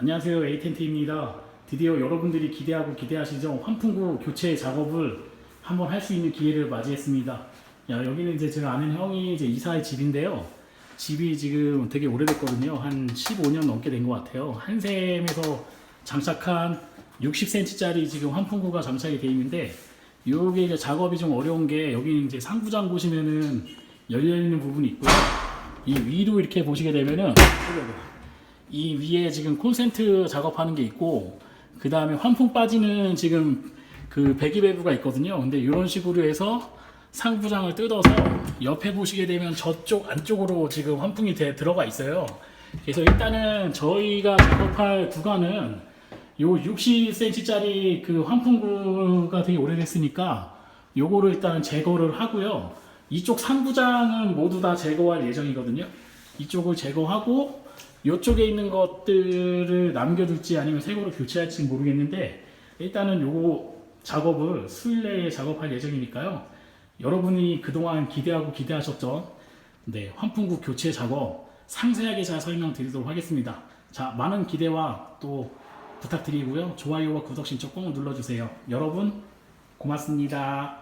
안녕하세요 에이텐트입니다. 드디어 여러분들이 기대하고 기대하시죠 환풍구 교체 작업을 한번 할 수 있는 기회를 맞이했습니다. 야 여기는 이제 제가 아는 형이 이제 이사의 집인데요. 집이 지금 되게 오래됐거든요. 한 15년 넘게 된 것 같아요. 한샘에서 장착한 60cm짜리 지금 환풍구가 장착이 되어 있는데 요게 이제 작업이 좀 어려운 게 여기 이제 상부장 보시면은 열려 있는 부분이 있고요. 이 위로 이렇게 보시게 되면은 이 위에 지금 콘센트 작업하는 게 있고 그 다음에 환풍 빠지는 지금 그 배기 밸브가 있거든요. 근데 이런 식으로 해서 상부장을 뜯어서 옆에 보시게 되면 저쪽 안쪽으로 지금 환풍이 돼- 들어가 있어요. 그래서 일단은 저희가 작업할 구간은 요 60cm짜리 그 환풍구가 되게 오래됐으니까 요거를 일단 제거를 하고요. 이쪽 상부장은 모두 다 제거할 예정이거든요. 이쪽을 제거하고 이쪽에 있는 것들을 남겨둘지 아니면 새 거로 교체할지 모르겠는데 일단은 요거 작업을 수일 내에 작업할 예정이니까요. 여러분이 그동안 기대하고 기대하셨던 네, 환풍구 교체 작업 상세하게 잘 설명드리도록 하겠습니다. 자, 많은 기대와 또 부탁드리고요. 좋아요와 구독 신청 꼭 눌러주세요. 여러분 고맙습니다.